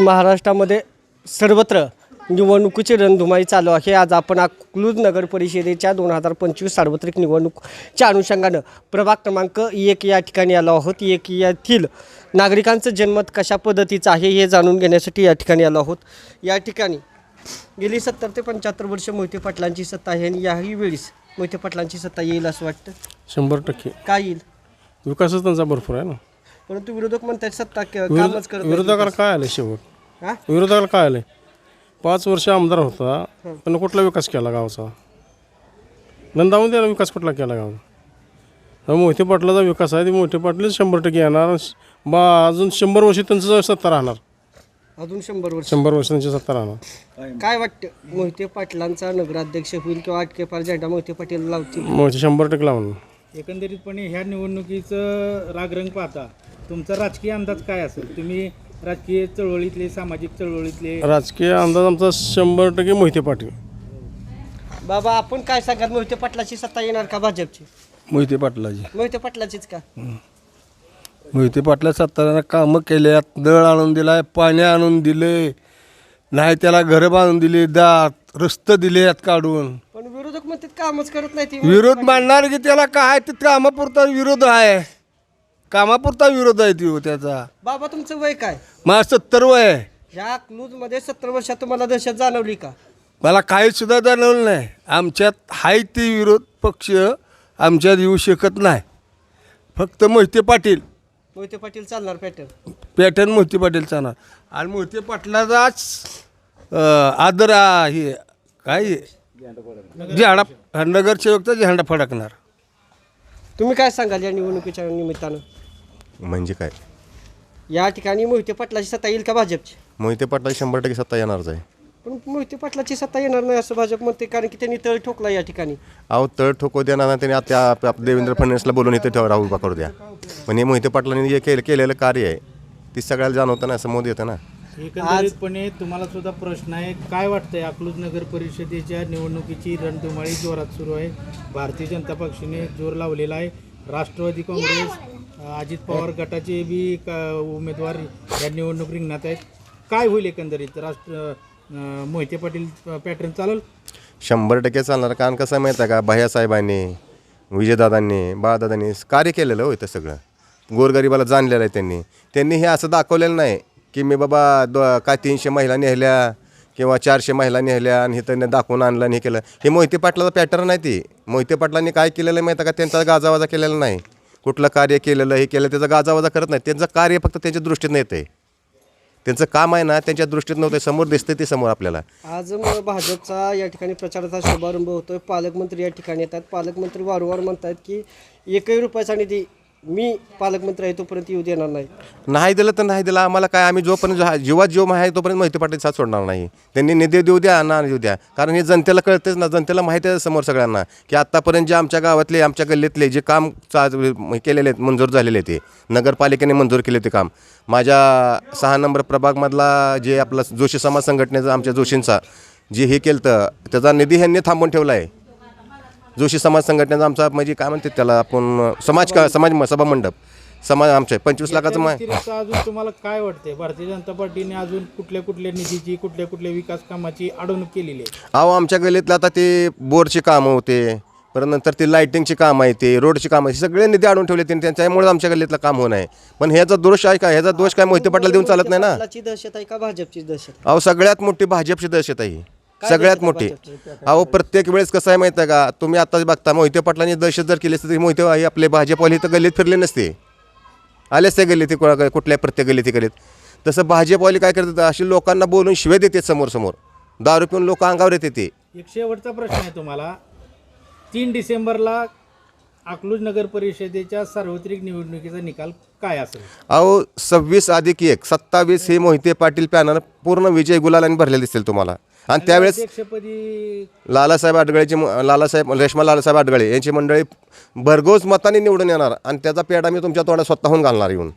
महाराष्ट्रामध्ये सर्वत्र निवडणुकीची रणधुमाळी चालू आहे. आज आपण अकलूज नगर परिषदेच्या दोन हजार पंचवीस सार्वत्रिक निवडणूकच्या अनुषंगानं प्रभाग क्रमांक एक या ठिकाणी आलो आहोत. एक यातील नागरिकांचं जनमत कशा पद्धतीचं आहे हे जाणून घेण्यासाठी या ठिकाणी आलो आहोत. या ठिकाणी गेली सत्तर ते पंच्याहत्तर वर्ष मोहिते पाटलांची सत्ता आहे आणि याही वेळेस मोहिते पाटलांची सत्ता येईल असं वाटतं. शंभर टक्के. काय येईल? विकासच त्यांचा भरपूर आहे ना. परंतु विरोधक म्हणतात सत्ता क- विरोध कामच करत नाही. विरोधकाला काय आलं शेवट? हा? विरोधकाला काय आलं पाच वर्ष आमदार होता पण कुठला विकास केला गावचा? नंदावून ना विकास कुठला केला गावचा? हा मोहिते पाटलाचा विकास आहे ते मोहिते पाटील शंभर टक्के येणार बा अजून शंभर वर्ष त्यांचं सत्ता राहणार. अजून शंभर वर्ष. शंभर वर्ष त्यांची सत्ता राहणार. काय वाटतं? मोहिते पाटलांचा नगराध्यक्ष होईल किंवा आटके पार झेंडा मोहिते पाटील लावतील? मोहिते शंभर टक्के लावणार. एकंदरीतपणे ह्या निवडणुकीचं रागरंग पाहता तुमचा राजकीय अंदाज काय असेल? तुम्ही राजकीय चळवळीतले सामाजिक चळवळीतले? राजकीय अंदाज आमचा शंभर टक्के मोहिते पाटील. बाबा आपण काय सांगाल मोहिते पाटलाची सत्ता येणार का भाजपची? मोहिते पाटलाजी मोहिते पाटलाचीच का? मोहिते पाटला सत्तारानं कामं केल्यात दळ आणून दिलाय पाणी आणून दिले नाही त्याला घरं बांधून दिली दात रस्ते दिले आहेत काढून. पण विरोधक म्हणतात कामच करत नाही ती. विरोध मांडणार की त्याला काय? ते कामापुरता विरोध आहे. कामापुरता विरोध आहे ती त्याचा. बाबा तुमचं वय काय? मला सत्तर वय आहे. ह्या क्लूजमध्ये सत्तर वर्षात तुम्हाला दहशत जाणवली का? मला काही सुद्धा जाणवलं नाही. आमच्यात हाय ते विरोध पक्ष आमच्यात येऊ शकत नाही. फक्त मोहिते पाटील. मोहिते पाटील चालणार पॅटर्न. पॅटर्न मोहिते पाटील चालणार. आणि मोहिते पाटलाचाच अं, आदर आ- हे काय? झेंडा नगरसेवकचा झेंडा फडकणार. तुम्ही काय सांगाल या निवडणुकीच्या निमित्तानं? म्हणजे काय? या ठिकाणी मोहिते पाटलाची सत्ता येईल का भाजपची? मोहिते पाटला शंभर टक्के सत्ता येणारच आहे. पण मोहिते पाटलाची सत्ता येणार नाही असं भाजप म्हणते कारण की त्यांनी तळ ठोकला या ठिकाणी. अहो तळ ठोको देणार ना त्यांनी आता आप- आप- देवेंद्र फडणवीसला बोलून इथे ठेवा राहुल करू द्या पण हे मोहिते पाटलांनी जे केलं केलेलं कार्य आहे ती सगळ्याला जाणवतं ना समोर येतं ना. एकंदरीतपणे तुम्हाला सुद्धा प्रश्न आहे काय वाटतंय? अकलूज नगर परिषदेच्या निवडणुकीची रणधुमाळी जोरात सुरू आहे. भारतीय जनता पक्षाने जोर लावलेला आहे. राष्ट्रवादी काँग्रेस अजित पवार गटाचे बी का- उमेदवार या निवडणूक रिंगणात आहेत. काय होईल एकंदरीत? राष्ट्र मोहिते पाटील पॅटर्न चालेल? शंभर टक्के चालणार. कारण कसं आहे माहीत आहे का? भैयासाहेबांनी विजयदादांनी बाळदादांनी कार्य केलेलं होतं सगळं. गोरगरिबाला जाणलेलं आहे त्यांनी. त्यांनी हे असं दाखवलेलं नाही. की मी बाबा दो काय तीनशे महिला नेहल्या किंवा चारशे महिला नेहल्या आणि हे त्यांनी दाखवून आणलं आणि हे केलं. हे मोहिते पाटलाचं पॅटर्न आहे ती. मोहिते पाटलांनी काय केलेलं आहे आहे का? त्यांचा गाजावाजा केलेला नाही. कुठलं कार्य केलेलं हे केलं त्याचा गाजावाजा करत नाही. त्यांचं कार्य फक्त त्यांच्या दृष्टीनं येतं आहे त्यांचं काम आहे ना त्यांच्या दृष्टीत नव्हतं समोर दिसते ते समोर आपल्याला. आज मग भाजपचा या ठिकाणी प्रचाराचा शुभारंभ होतोय. पालकमंत्री या ठिकाणी येतात. पालकमंत्री वारंवार म्हणतात की एकही रुपयाचा निधी मी पालकमंत्री आहे तोपर्यंत येऊ देणार नाही. नाही दिलं तर नाही दिलं. आम्हाला काय आम्ही जोपर्यंत जो- जीवात जीव आहे तोपर्यंत माहिती पाटील साथ सोडणार नाही. त्यांनी निधी देऊ द्या ना देऊ द्या. कारण हे जनतेला कळतेच ना जनतेला माहिती आहे समोर सगळ्यांना की आत्तापर्यंत जे आमच्या गावातले आमच्या गल्लीतले जे काम चा केलेले आहेत मंजूर झालेले ते. नगरपालिकेने मंजूर केले ते काम. माझ्या सहा नंबर प्रभागमधला जे आपला जोशी समाज संघटनेचा आमच्या जोशींचा जे हे केलं तर त्याचा निधी ह्यांनी थांबून ठेवला आहे. जोशी समाज संघटनेचा आमचा म्हणजे काय म्हणते त्याला आपण समाज का समाज म- सभा मंडप. समाज आमच्या पंचवीस लाखाचं मा व्यतिरिक्त अजून तुम्हाला काय वाटतंय? भारतीय जनता पार्टीने अजून कुठल्या कुठल्या निधीची कुठल्या कुठल्या विकास कामाची अडवणूक केलेली आहे? अहो आमच्या गल्लीतलं आता ते बोरची कामं होते परत नंतर ते लाईटिंगची कामं आहे ते रोडची कामं आहे सगळे निधी आणून ठेवले त्यांनी त्याच्यामुळे आमच्या गल्लीतलं काम होणं आहे. पण ह्याचा दोष आहे का? ह्याचा दोष काय? मोहिते पाटला देऊन चालत नाही ना? दहशत आहे का भाजपची दहशत अहो सगळ्यात मोठी भाजपची दहशत आहे ही. सगळ्यात मोठी? अहो प्रत्येक वेळेस कसं आहे माहिती आहे का? तुम्ही आताच बघता मोहिते पाटलांनी दहशत जर केली असती तर मोहिते हे आपले भाजपवाले तर गल्लीत फिरले नसते. आलेच ते गल्लीत कोणा- कुठल्या प्रत्येक गल्लीत गल्लीत तसं भाजपवाले काय करतात? अशी लोकांना बोलून शिवे देतात समोर समोर दारू पिऊन लोक अंगावर येते ते. एक शेवटचा प्रश्न आहे तुम्हाला. तीन डिसेंबरला अकलूज नगर परिषदेच्या सार्वत्रिक निवडणुकीचा निकाल काय असेल? अहो सव्वीस अधिक एक. सत्तावीस हे मोहिते पाटील पॅनल पूर्ण विजय गुलालाने भरलेले दिसतील तुम्हाला. आणि त्यावेळेस अध्यक्षपदी लालासाहेब आडगळेची म- लालासाहेब रेश्मा लालासाहेब आडगळे यांची मंडळी भरघोस मताने निवडून येणार आणि त्याचा पेडा मी तुमच्या तोंडात स्वतःहून घालणार येऊन.